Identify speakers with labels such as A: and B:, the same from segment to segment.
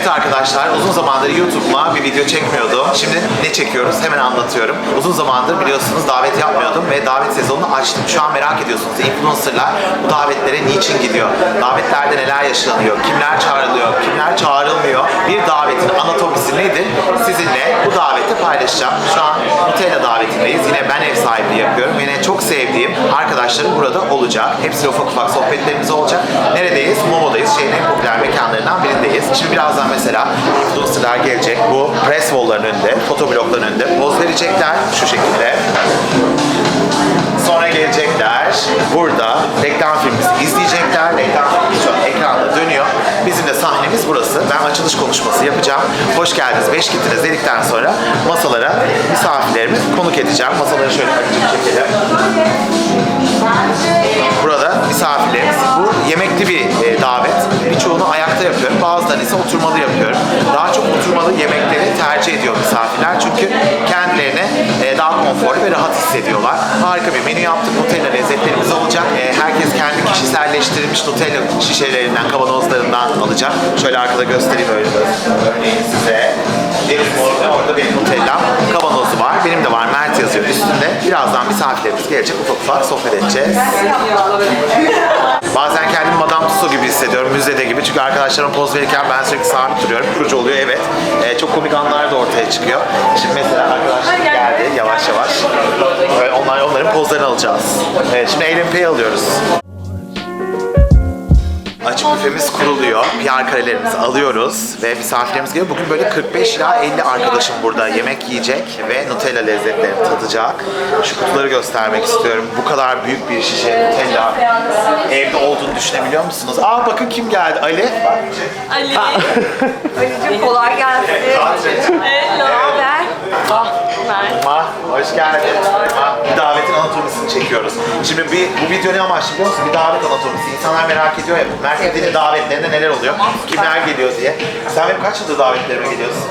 A: Evet arkadaşlar uzun zamandır YouTube'uma bir video çekmiyordum. Şimdi ne çekiyoruz hemen anlatıyorum. Uzun zamandır biliyorsunuz davet yapmıyordum ve davet sezonunu açtım. Şu an merak ediyorsunuz influencerlar bu davetlere niçin gidiyor? Davetlerde neler yaşanıyor? Kimler çağrılıyor? Kimler çağrılmıyor? Bir davetin anatomisi nedir? Sizinle bu daveti paylaşacağım. Şu an Nutella davetindeyiz. Yine ben ev sahipliği yapıyorum. Yine çok sevdiğim arkadaşlarım burada olacak. Hepsiyle ufak ufak sohbetlerimiz olacak. Neredeyiz? Momo'dayız. Şehrin en popüler mekanlarından birindeyiz. Şimdi birazdan mesela influencerlar gelecek. Bu press wall'ların önünde, fotoblokların önünde poz verecekler. Şu şekilde. Sonra gelecekler. Burada reklam filmimizi izleyecekler. Reklam filmimiz şu an ekranda dönüyor. Bizim de sahnemiz burası. Ben açılış konuşması yapacağım. Hoş geldiniz, beş gittiniz dedikten sonra masalara misafirlerimi konuk edeceğim. Masaları şöyle açıp çekelim. Burada misafirlerimiz. Bu yemekli bir e, davet. Birçoğunu ayakta yapıyorum. Bazılarını ise oturmalı yapıyorum. Daha çok oturmalı yemekleri tercih ediyor misafirler. Çünkü kendilerini e, daha konforlu ve rahat hissediyorlar. Harika bir menü yaptık. Nutella lezzetlerimiz olacak. E, herkes kendi kişiselleştirilmiş Nutella şişelerinden, kavanozlarından alacak. Şöyle arkada göstereyim öyle örneğin size. Deniz orada, orada benim Nutella'm kavanozu var. Benim de var. Mert yazıyor üstünde. Birazdan misafirlerimiz gelecek. Ufak ufak sohbet edeceğiz. Bazen kendimi Madame Tussauds gibi hissediyorum müzede gibi. Çünkü arkadaşlarım poz verirken ben sürekli sabit duruyorum. Kurucu oluyor evet. Ee, çok komik anlar da ortaya çıkıyor. Şimdi mesela arkadaşlar geldi yavaş yavaş. Onların pozlarını alacağız. Evet şimdi eğlenpeyi alıyoruz. Açık büfemiz kuruluyor. PR karelerimizi alıyoruz ve misafirlerimiz geliyor. Bugün böyle 45 ila 50 arkadaşım burada yemek yiyecek ve Nutella lezzetlerini tadacak. Şu kutuları göstermek istiyorum. Bu kadar büyük bir şişe Nutella evde olduğunu düşünebiliyor musunuz? Aa bakın kim geldi? Ali.
B: Ali.
C: Ali'cim kolay gelsin.
B: Hello. Mert.
A: Ma, hoş geldin. Ma, bir davetin anatomisini çekiyoruz. Şimdi bir, bu video ne amaçlı biliyor musun? Bir davet anatomisi. İnsanlar merak ediyor ya, merkezinin davetlerinde neler oluyor? Kimler geliyor diye. Sen benim kaç yıldır davetlerime geliyorsun?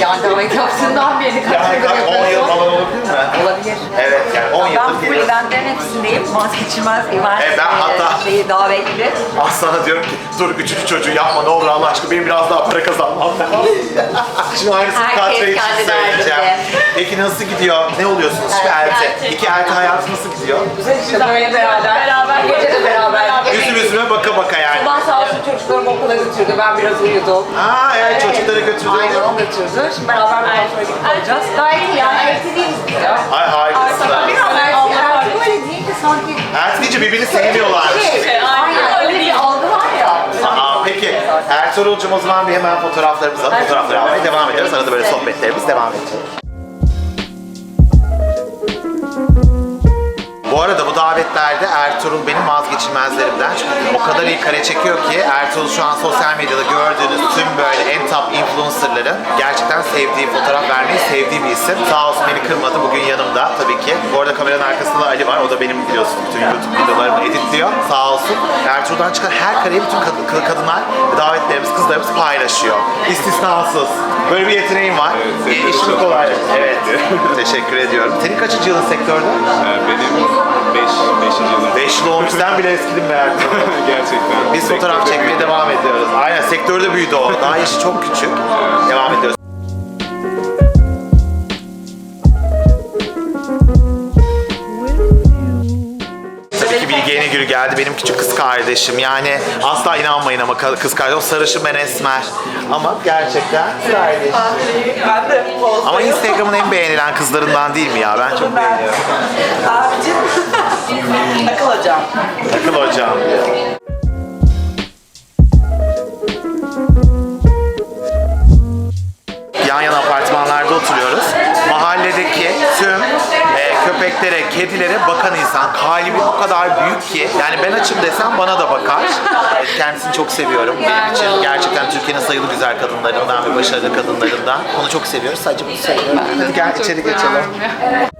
C: Yani davet yaptığından beri kaç
A: Yani
C: yıldır
A: kaç, 10 yıl
C: yapıyorsun?
A: falan olabilir mi?
C: Olabilir.
A: Evet yani 10
C: Ben
A: yıldır
C: full
A: geliyorsun.
C: eventlerin hepsindeyim. Vazgeçilmez event
A: Evet, ben
C: e,
A: hatta-
C: şeyi, davetli.
A: Aslan'a diyorum ki dur üçüncü çocuğu yapma ne olur Allah aşkına benim biraz daha para kazanmam. Şimdi aynısını Katra için
C: kendi
A: söyleyeceğim. Peki nasıl gidiyor? Ne oluyorsunuz? Şu elti. İki elti hayatı nasıl gidiyor?
C: İşte böyle beraber.
B: Beraber
C: Gece de beraber.
A: Üzüm üzüme baka baka yani.
C: Çocuklarımı okula götürdü. Ben biraz uyudum.
A: Aa evet çocukları götürdü.
C: Aynen o götürdü. Şimdi beraber bir sonra gidip alacağız. Gayet iyi yani. Evde değiliz biz ya.
A: Ay harikasın.
C: Biraz
B: Allah
C: erkek öyle deyince sanki
A: Elti deyince birbirini sevmiyorlarmış gibi.
C: şey, aynen öyle bir algı var ya.
A: Aa, peki Ertuğrul'cum o zaman bir hemen fotoğraflarımızı alıp fotoğrafları almaya devam ediyoruz. Arada böyle sohbetlerimiz devam edecek. Bu arada bu davetlerde Ertuğrul benim vazgeçilmezlerimden. O kadar iyi kare çekiyor ki Ertuğrul şu an sosyal medyada gördüğünüz tüm böyle en top influencerların gerçekten sevdiği, fotoğraf vermeyi sevdiği bir isim. Sağ olsun beni kırmadı. Bugün yanımda tabii ki. Bu arada kameranın arkasında da Ali var. O da benim biliyorsun bütün YouTube videolarımı editliyor. Sağ olsun. Ertuğrul'dan çıkan her kareyi bütün kad- kad- kadınlar ve davetlerimiz, kızlarımız paylaşıyor. İstisnasız. Böyle bir yeteneğim var.
D: Evet,
A: E, İşimi kolaylık. Evet. Teşekkür ediyorum. Senin kaçıncı yılın sektörde?
D: Ee, Benim 5 5. yılım.
A: 5 yıl olmuş. Sen bile eskidin be Ertuğrul.
D: Gerçekten.
A: Biz fotoğraf çekmeye devam ediyoruz. Aynen sektörde büyüdü o. Daha yaşı çok küçük. Devam ediyoruz. Tabii ki Bilge Yenigül geldi. Benim küçük kız kardeşim. Yani asla inanmayın ama kız kardeşim. Sarışın ben esmer. Ama gerçekten kız kardeşim.
E: Ben de
A: Ama Instagram'ın en beğenilen kızlarından değil mi ya? Ben çok beğeniyorum.
E: Abicim. Akıl hocam.
A: Akıl hocam. Yan yana apartmanlarda oturuyoruz. Mahalledeki tüm e, köpeklere, kedilere bakan insan. Kalbi o kadar büyük ki. Yani ben açım desem bana da bakar. E, Kendisini çok seviyorum. Benim için gerçekten Türkiye'nin sayılı güzel kadınlarından ve başarılı kadınlarından. Onu çok seviyoruz. Sadece bunu seviyorum. Hadi gel içeri geçelim.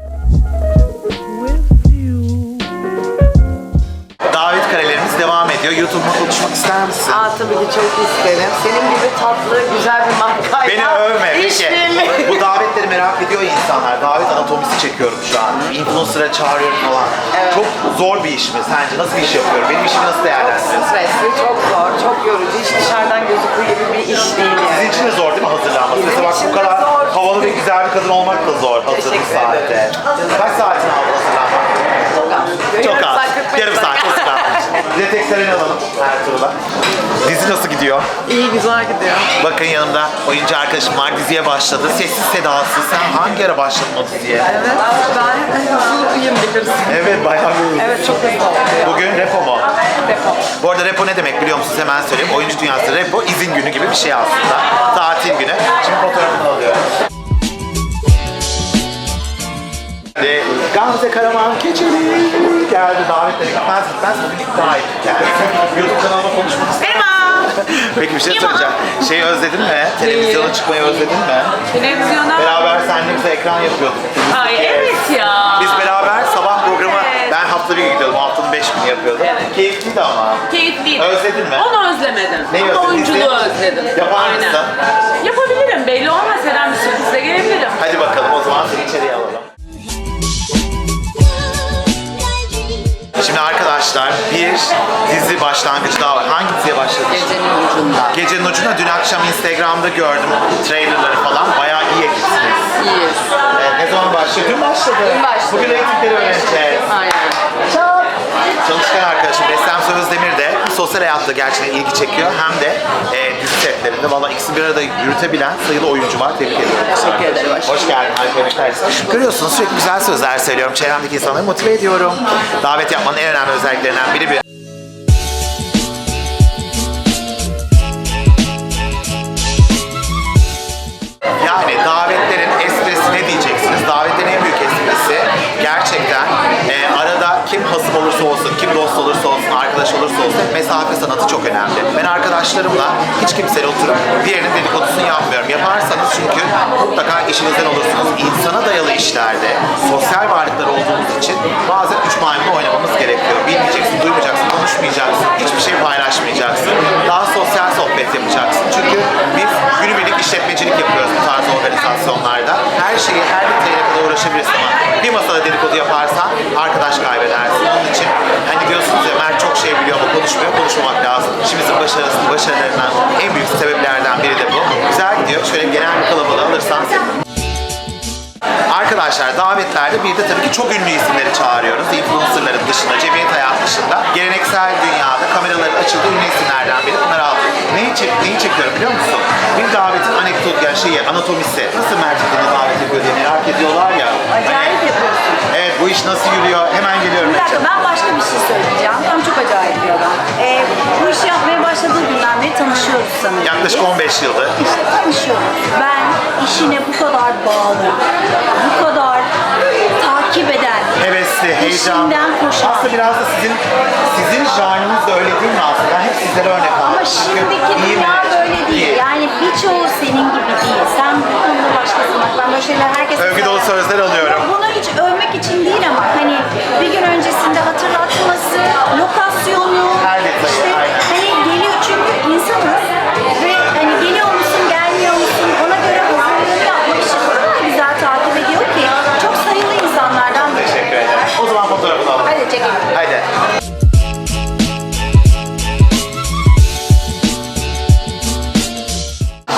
A: Devam ediyor. YouTube'uma konuşmak ister misin?
E: Aa tabii ki çok isterim. Senin gibi tatlı, güzel bir markayla.
A: Beni övme peki.
E: işbirliği.
A: Bu davetleri merak ediyor insanlar. Davet anatomisi çekiyorum şu an. Influencer'a çağırıyorum falan. Çok zor bir iş mi sence? Nasıl bir iş yapıyorum? Benim işimi nasıl değerlendiriyorsun?
E: Stresli, çok zor, çok yorucu. Hiç dışarıdan gözüktüğü gibi bir iş değil yani.
A: Sizin güzel bir kadın olmak da zor hazır bu
E: Teşekkür
A: saatte.
E: ederim.
A: Kaç saatini aldı hazırlanmak?
E: Çok az.
A: Çok az.
E: saat, 45
A: Yarım saat az kalmış. Bir de teklerini alalım Ertuğrul'a. Dizi nasıl gidiyor?
E: İyi güzel gidiyor.
A: Bakın yanımda oyuncu arkadaşım var diziye başladı. Sessiz sedasız. Sen hangi ara başladın o diziye?
E: Evet ben hızlıyım bilirsin.
A: Evet bayağı bir
E: Evet çok hızlı oldu.
A: Bugün repo mu?
E: Depo.
A: Bu arada repo ne demek biliyor musunuz? Hemen söyleyeyim. Oyuncu dünyası repo izin günü gibi bir şey aslında. Tatil günü. Şimdi fotoğrafını alıyorum. Ve Gamze Karaman Keçeli geldi davetlere gitmez gitmez bugün iddia ettik yani. YouTube kanalıma konuşmak istedim. Peki bir şey söyleyeceğim. Şeyi özledin mi? Televizyona çıkmayı özledin mi?
B: Televizyona.
A: Beraber seninle bize ekran yapıyorduk.
B: Ay evet ya.
A: Biz beraber sabah programı ben haftada bir gidiyordum. Haftanın beş günü yapıyordum.
B: Evet.
A: Keyifliydi ama.
B: Keyifliydi.
A: Özledin mi?
B: Onu özlemedim.
A: Neyi
B: Ama
A: özledin?
B: oyunculuğu özledim.
A: Yapar
B: Aynen.
A: mısın?
B: Yapabilirim. Belli olmaz. Her an bir sürprizle gelebilirim.
A: Hadi bakalım o zaman seni içeriye alalım. Şimdi arkadaşlar bir dizi başlangıcı daha akşam Instagram'da gördüm trailerları falan. Bayağı iyi ekipsiniz.
E: İyiyiz.
A: Evet, ne zaman başladı? Dün başladı.
E: Dün başladı.
A: Bugün reytingleri öğreneceğiz.
E: Aynen.
A: Çalışkan arkadaşım Beslem Sözdemir de sosyal hayatta gerçekten ilgi çekiyor. Hem de e, dizi setlerinde. Valla ikisini bir arada yürütebilen sayılı oyuncu var. Tebrik ediyorum.
E: Teşekkür ederim.
A: Hoş geldin. Harika yemekler. Görüyorsunuz sürekli güzel sözler söylüyorum. Çevremdeki insanları motive ediyorum. Davet yapmanın en önemli özelliklerinden biri bir. Yani davetlerin esprisi ne diyeceksiniz? Davetlerin en büyük esprisi gerçekten e, arada kim hasım olursa olsun, kim dost olursa olsun, arkadaş olursa olsun mesafe sanatı çok önemli. Ben arkadaşlarımla hiç kimseyle oturup diğerinin dedikodusunu yapmıyorum. Yaparsanız çünkü mutlaka işinizden olursunuz. İnsana dayalı işlerde sosyal varlıklar olduğumuz için bazen üç maymun oynamamız gerekiyor. Bilmeyeceksin, duymayacaksın, konuşmayacaksın, hiçbir şey paylaşmayacaksın. Daha sosyal sohbet yapacaksın. Çünkü biz günübirlik işletmecilik yapıyoruz bu tarz organizasyonlarda. Her şeyi her detayına kadar uğraşabilirsin ama bir masada dedikodu yaparsan arkadaş kaybedersin. Onun için hani diyorsunuz ya Mert çok şey biliyor ama konuşmuyor, konuşmamak lazım. İşimizin başarısının başarılarından en büyük sebeplerden biri de bu. Güzel gidiyor. Şöyle genel bir kalabalığı alırsan Arkadaşlar davetlerde bir de tabii ki çok ünlü isimleri çağırıyoruz. Influencerların dışında, cemiyet hayat dışında. Geleneksel dünyada kameraların açıldığı ünlü isimlerden biri. Bunları aldık. Neyi, çek, neyi çekiyorum biliyor musun? Bir davetin anekdot yani şeyi, anatomisi. Nasıl Mert beni davet ediyor diye merak ediyorlar ya.
C: Acayip yapıyorsun.
A: Evet bu iş nasıl yürüyor? Hemen geliyorum.
C: Bir dakika ben başka bir şey söyleyeceğim. Tam çok acayip bir adam. Ee, bu işi yapmaya başladığı günden beri tanışıyoruz sanırım.
A: Yaklaşık 15 yıldır.
C: İşte tanışıyoruz. Ben işine bu kadar bağlı, bu kadar takip eden,
A: Hevesli, heyecan.
C: İşinden koşan.
A: Aslında biraz da sizin sizin janrınız da öyle değil mi aslında? Ben hep sizlere örnek aldım.
C: Ama
A: Çünkü
C: şimdiki
A: iyi
C: dünya
A: mi?
C: böyle değil.
A: İyi.
C: Yani birçoğu senin gibi değil. Sen bu konuda başkasın. Bak ben böyle şeyler herkese
A: Övgü dolu sözler alıyorum.
C: Bunu hiç övmek için değil ama hani bir gün öncesinde hatırlatması, lokasyonu,
A: Her detayı,
C: işte
A: aynen.
C: hani geliyor çünkü insanız çekelim.
A: Haydi.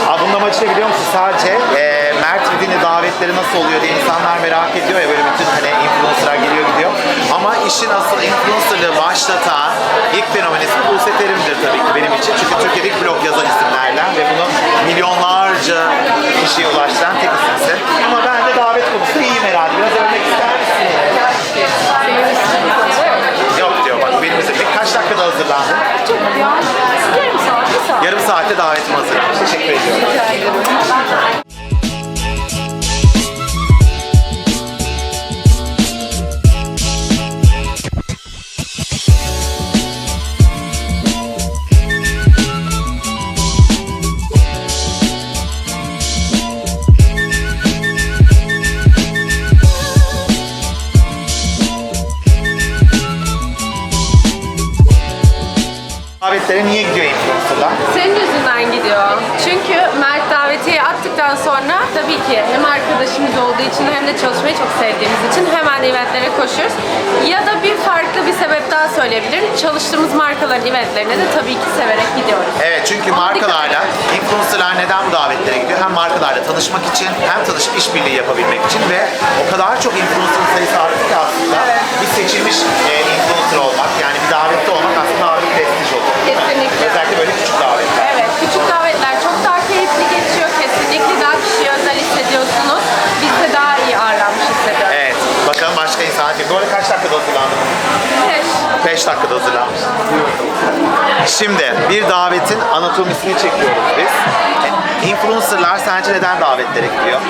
A: Aklımda maçı biliyor musun? Sadece e, Mert Vidin'i davetleri nasıl oluyor diye insanlar merak ediyor ya böyle bütün hani influencerlar geliyor gidiyor. Ama işin asıl influencerlığı başlatan ilk fenomen ismi Buse Terim'dir tabii ki benim için. Çünkü Türkiye'de ilk blog yazan isimlerden ve bunu milyonlarca kişiye ulaştıran tek isimsin. Ama ben de davet konusunda iyiyim herhalde. Biraz örnek ister misin? Yok diyor bak benim için. Peki kaç dakikada hazırlandın?
C: Çok ya. Yarım saat, bir saat.
A: Yarım saatte davetim hazırlanmış. Teşekkür ediyorum.
F: Ki hem arkadaşımız olduğu için hem de çalışmayı çok sevdiğimiz için hemen eventlere koşuyoruz. Ya da bir farklı bir sebep daha söyleyebilirim. Çalıştığımız markaların eventlerine de tabii ki severek gidiyoruz.
A: Evet çünkü
F: Ama
A: markalarla, influencerlar neden bu davetlere gidiyor? Hem markalarla tanışmak için, hem tanışıp işbirliği yapabilmek için ve o kadar çok influencer sayısı arttı ki aslında bir seçilmiş e, influencer olmak, yani bir davette olmak aslında daha bir prestij oluyor.
F: Kesinlikle.
A: Özellikle böyle küçük davetler.
F: Evet, küçük davetler çok daha keyifli geçiyor. Kesinlikle daha kişiye özel hissediyorsunuz. Biz de daha iyi ağırlanmış hissediyoruz.
A: Evet, bakalım başka insan. Bu arada kaç dakikada hazırlandın?
F: Evet.
A: 5 dakikada hazırlanmış. Şimdi bir davetin anatomisini çekiyoruz biz. E, Influencerlar sence neden davetlere gidiyor?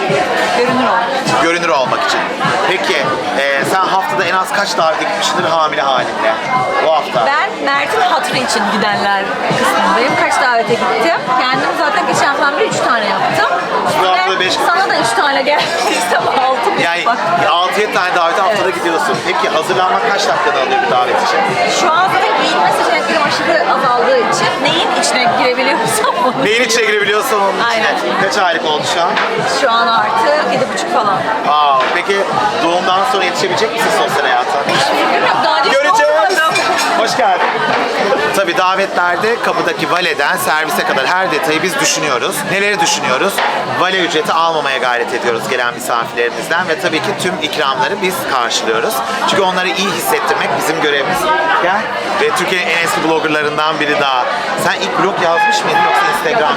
E: Görünür ol.
A: Görünür olmak için. Peki e, sen haftada en az kaç davete gitmişsindir hamile halinde? Bu hafta.
G: Ben Mert'in hatırı için gidenler kısmındayım. Kaç davete gittim. Kendim zaten geçen hafta bir üç tane yaptım.
A: Bu hafta
G: Ve
A: beş-
G: Sana da üç tane geldi. Altı bir
A: Yani
G: bak.
A: 6-7 tane davete haftada gidiyorsun. Peki hazırlanmak kaç dakikada alıyor bir davet için?
G: Şu an zaten giyinme seçeneklerim aşırı azaldığı için neyin içine girebiliyorsam onu.
A: Neyin içine girebiliyorsun onun içine?
G: Aynen.
A: Kaç aylık oldu şu an?
G: Şu an artı yedi buçuk falan.
A: Aa, peki doğumdan sonra yetişebilecek misin sosyal hayata?
G: Fikrim yok. Daha önce hiç
A: Göreceğiz. Hoş geldin. Tabii davetlerde kapıdaki valeden servise kadar her detayı biz düşünüyoruz. Neleri düşünüyoruz? Vale ücreti almamaya gayret ediyoruz gelen misafirlerimizden ve tabii ki tüm ikramları biz karşılıyoruz. Çünkü onları iyi hissettirmek bizim görevimiz. Gel. Ve Türkiye'nin en eski bloggerlarından biri daha. Sen ilk blog yazmış mıydın yoksa Instagram?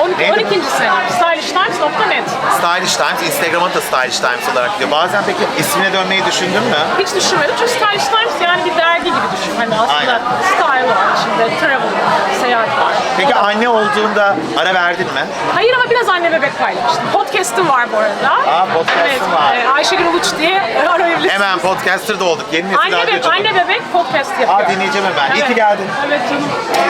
B: On-
A: Neydi?
B: 12. senem. StylishTimes.net.
A: Stylish Times, Instagram'a da Stylish Times olarak gidiyor. Bazen peki ismine dönmeyi düşündün mü?
B: Hiç düşünmedim çünkü Stylish Times yani bir dergi gibi düşün. Hani aslında
A: Aynen.
B: style var içinde, travel seyahat var.
A: Peki anne olduğunda ara verdin mi?
B: Hayır ama biraz anne bebek paylaştım. Podcast'ım var bu arada.
A: Aa, podcast'ın var.
B: e, Ayşegül Uluç diye arayabilirsiniz.
A: Hemen podcaster da olduk. Yeni nesil
B: Anne, bebek,
A: radyocu.
B: anne bebek podcast yapıyor.
A: Aa dinleyeceğim hemen. İyi ki
B: Evet.
A: geldin.
B: Evet canım.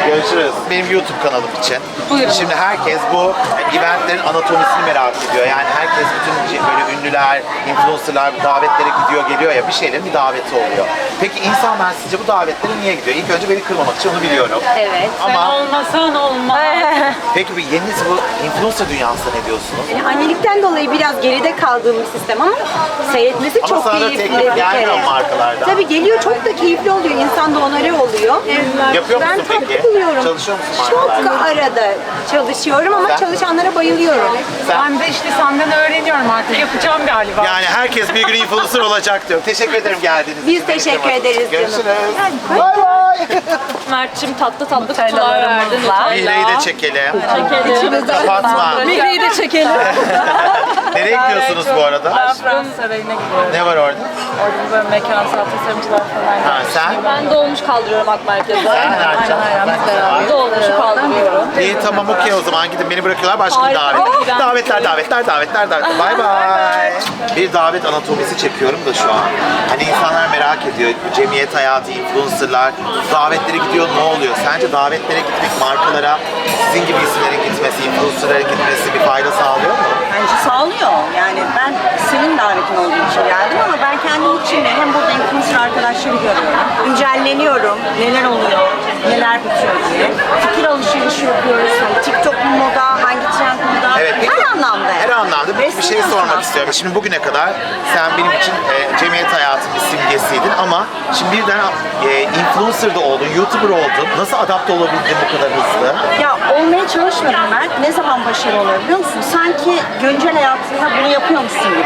A: Görüşürüz. Benim YouTube kanalım için.
B: Buyurun.
A: Şimdi herkes bu eventlerin anatomisini merak ediyor. Yani herkes bütün böyle ünlüler, influencerlar davetlere gidiyor geliyor ya bir şeylerin bir daveti oluyor. Peki insanlar sizce bu davetlere niye gidiyor? İlk önce beni kırmamak için onu biliyorum.
G: Evet.
A: Ama
B: Olmasan olmaz.
A: peki bu yeni bu influencer dünyasında ne diyorsunuz?
C: Yani annelikten dolayı biraz geride kaldığım bir sistem ama seyretmesi
A: Ama
C: çok
A: sana da
C: keyifli
A: teklif
C: bir
A: gelmiyor
C: kere.
A: markalardan.
C: Tabii geliyor çok da keyifli oluyor. İnsan da onarı oluyor.
A: Yapıyor
C: ben
A: musun
C: tatlı
A: peki?
C: buluyorum.
A: Çalışıyor musun
C: Çok arada çalışıyorum ama
A: Sen?
C: çalışanlara bayılıyorum.
B: Ben de işte senden öğreniyorum artık. Yapacağım galiba.
A: Yani herkes bir gün influencer olacak diyor. Teşekkür ederim geldiğiniz
C: Biz
A: için.
C: Teşekkür ederiz canım.
A: Görüşürüz.
C: Hadi,
A: Bay bay.
G: Mert'cim tatlı tatlı kutular verdin.
A: Mihre'yi de çekelim.
G: Çekelim.
A: Kapatma.
G: Mihri'yi de çekelim.
A: Nereye gidiyorsunuz bu arada?
B: Fransız Sarayı'na gidiyorum.
A: Ne var orada?
B: Orada böyle mekansal tasarımcılar falan.
A: Ha, sen?
G: Ben dolmuş kaldırıyorum Ak Merkez'de. Dolmuşu kaldırıyorum.
A: İyi tamam okey o zaman gidin beni bırakıyorlar başka bir
G: Hayır,
A: davet. Davetler davetler davetler davetler. Bay bay. Bir davet anatomisi çekiyorum da şu an. Hani insanlar merak ediyor. Cemiyet hayatı, influencerlar davetlere gidiyor ne oluyor? Sence davetlere gitmek markalara sizin gibi isimlerin gitmesi, influencerlara gitmesi bir fayda sağlıyor mu?
H: Bence sağlıyor. Yani ben senin davetin olduğu için geldim ama ben kendim için de hem burada influencer arkadaşları görüyorum. Güncelleniyorum. Neler oluyor, neler bitiyor diye. Fikir alışverişi yapıyoruz. Hani TikTok mu moda, hangi trend moda.
A: Evet, peki-
H: her anlamda.
A: Her anlamda bir, bir şey sormak istiyorum. Şimdi bugüne kadar sen benim için e, cemiyet hayatının bir simgesiydin ama şimdi birden e, influencer da oldun, YouTuber oldun. Nasıl adapte olabildin bu kadar hızlı?
H: Ya olmaya çalışmadım ben. Ne zaman başarılı oluyor biliyor musun? Sanki güncel hayatında bunu yapıyormuşsun gibi.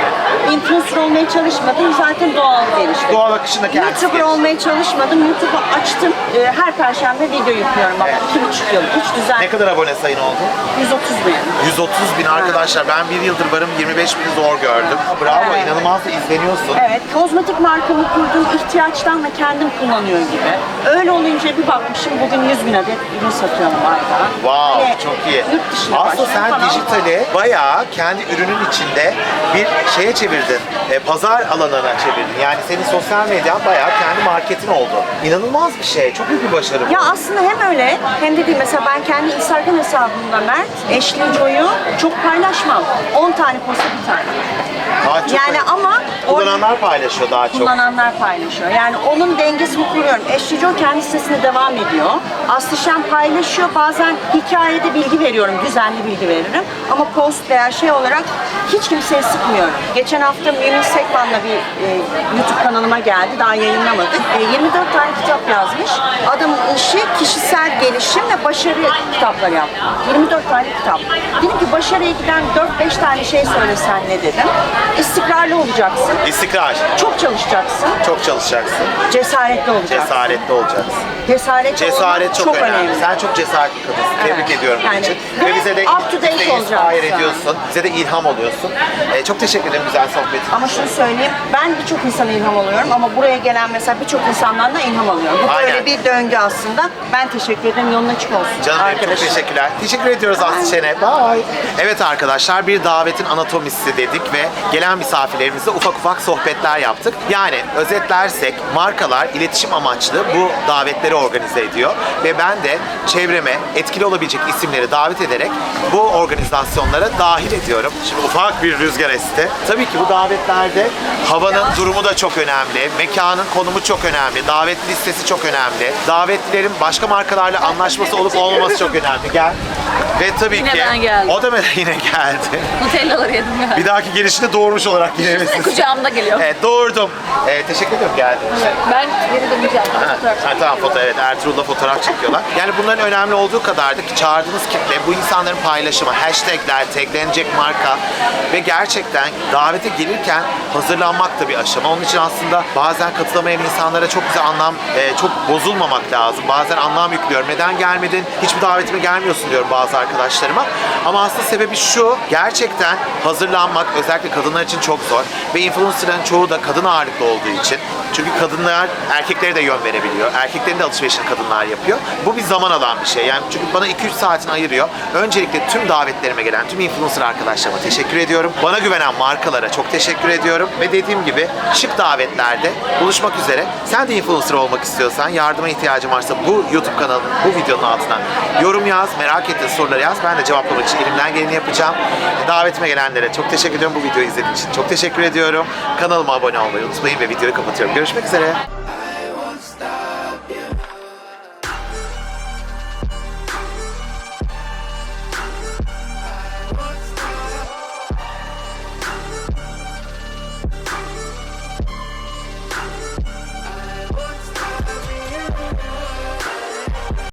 H: Influencer olmaya çalışmadım. Zaten doğal gelişti.
A: Doğal akışında kendisi
H: YouTuber
A: gelişti.
H: olmaya çalışmadım. YouTube'u açtım. Ee, her perşembe video yüklüyorum ama
A: Evet.
H: iki buçuk yıl. Hiç düzen.
A: Ne kadar abone sayın oldu?
H: 130 bin.
A: 130 bin arkadaşlar. Ben bir yıldır varım 25 bini zor gördüm. Bravo
H: Evet.
A: inanılmaz izleniyorsun.
H: Evet, kozmetik markamı kurdum. İhtiyaçtan ve kendim kullanıyor gibi. Öyle olunca bir bakmışım bugün 100 bin adet ürün satıyorum ayda.
A: Wow
H: Hani
A: çok iyi.
H: Yurt dışına
A: Aslında sen dijitali bayağı kendi ürünün içinde bir şeye çevirdin. E, pazar alanına çevirdin. Yani senin sosyal medyan bayağı kendi marketin oldu. İnanılmaz bir şey. Çok büyük bir başarı bu.
H: Ya aslında hem öyle hem de değil. Mesela ben kendi Instagram hesabımda Mert, Ashley Joy'u çok paylaşmam. 10 tane posta bir tane.
A: Aa, çok
H: Yani ama orada-
A: kullananlar paylaşıyor daha çok.
H: kullananlar paylaşıyor. Yani onun dengesini kuruyorum. Joy kendi sitesine devam ediyor. Aslı Şen paylaşıyor. Bazen hikaye davete bilgi veriyorum, düzenli bilgi veririm. Ama post veya şey olarak hiç kimseye sıkmıyorum. Geçen hafta Mümin Sekman'la bir e, YouTube kanalıma geldi, daha yayınlamadık. E, 24 tane kitap yazmış. Adamın işi kişisel gelişim ve başarı kitapları yaptı. 24 tane kitap. Dedim ki başarıya giden 4-5 tane şey söylesen ne dedim. İstikrarlı olacaksın,
A: İstikrar.
H: çok çalışacaksın,
A: Çok çalışacaksın.
H: cesaretli olacaksın.
A: Cesaretli olacaksın.
H: Cesaretli
A: Cesaret
H: olmak
A: çok, önemli. Sen çok cesaretli kadınsın. Tebrik
H: Evet.
A: ediyorum bunun
H: Yani
A: için.
H: ve
A: Ve bize de,
H: up to date olacaksın.
A: ediyorsun. Bize de ilham oluyorsun. Ee, çok teşekkür ederim güzel sohbetin.
H: Ama şunu söyleyeyim, ben birçok insana ilham oluyorum ama buraya gelen mesela birçok insandan da ilham alıyorum. Bu
A: Aynen.
H: böyle bir döngü aslında. Ben teşekkür ederim, yolun açık olsun.
A: Canım benim çok teşekkürler. Teşekkür ediyoruz Aslı Şen'e. Bye. Evet arkadaşlar bir davetin anatomisi dedik ve gelen misafirlerimizle ufak ufak sohbetler yaptık. Yani özetlersek markalar iletişim amaçlı bu davetleri organize ediyor ve ben de çevreme etkili olabilecek isimleri davet ederek bu organizasyonlara dahil ediyorum. Şimdi ufak bir rüzgar esti. Tabii ki bu davetlerde havanın durumu da çok önemli. Mekanın konumu çok önemli. Davet listesi çok önemli. Davetlilerin başka markalarla anlaşması olup olmaması çok önemli. Gel. Ve tabii
G: Yine
A: ki
G: ben geldim.
A: o da yine geldi.
G: Nutellaları yedim ya.
A: Bir dahaki gelişinde doğurmuş olarak gelmesin.
G: Kucağımda geliyor.
A: Evet doğurdum. Ee, teşekkür ederim geldiğin için.
G: Ben geri döneceğim.
A: Ha, ha, tamam foto evet Ertuğrul'la fotoğraf çekiyorlar. Yani bunların önemli olduğu kadar da ki çağırdığınız kitle bu insanların paylaşımı, hashtagler, taglenecek marka ve gerçekten davete gelirken hazırlanmak da bir aşama. Onun için aslında bazen katılamayan insanlara çok güzel anlam, e, çok bozulmamak lazım. Bazen anlam yüklüyorum. Neden gelmedin? Hiçbir davetime gelmiyorsun diyorum bazı arkadaşlarıma. Ama aslında sebebi şu. Gerçekten hazırlanmak özellikle kadınlar için çok zor. Ve influencerların çoğu da kadın ağırlıklı olduğu için. Çünkü kadınlar erkeklere de yön verebiliyor. Erkeklerin de alışverişini kadınlar yapıyor. Bu bir zaman alan bir şey. Yani çünkü bana 2-3 saatini ayırıyor. Öncelikle tüm davetlerime gelen tüm influencer arkadaşlarıma teşekkür ediyorum. Bana güvenen markalara çok teşekkür ediyorum. Ve dediğim gibi şık davetlerde buluşmak üzere. Sen de influencer olmak istiyorsan, yardıma ihtiyacın varsa bu YouTube kanalının, bu videonun altına yorum yaz, merak ettiğin soruları yaz. Ben de cevaplamak için elimden geleni yapacağım. Davetime gelenlere çok teşekkür ediyorum bu videoyu izlediğin için. Çok teşekkür ediyorum. Kanalıma abone olmayı unutmayın ve videoyu kapatıyorum. Görüşmek üzere.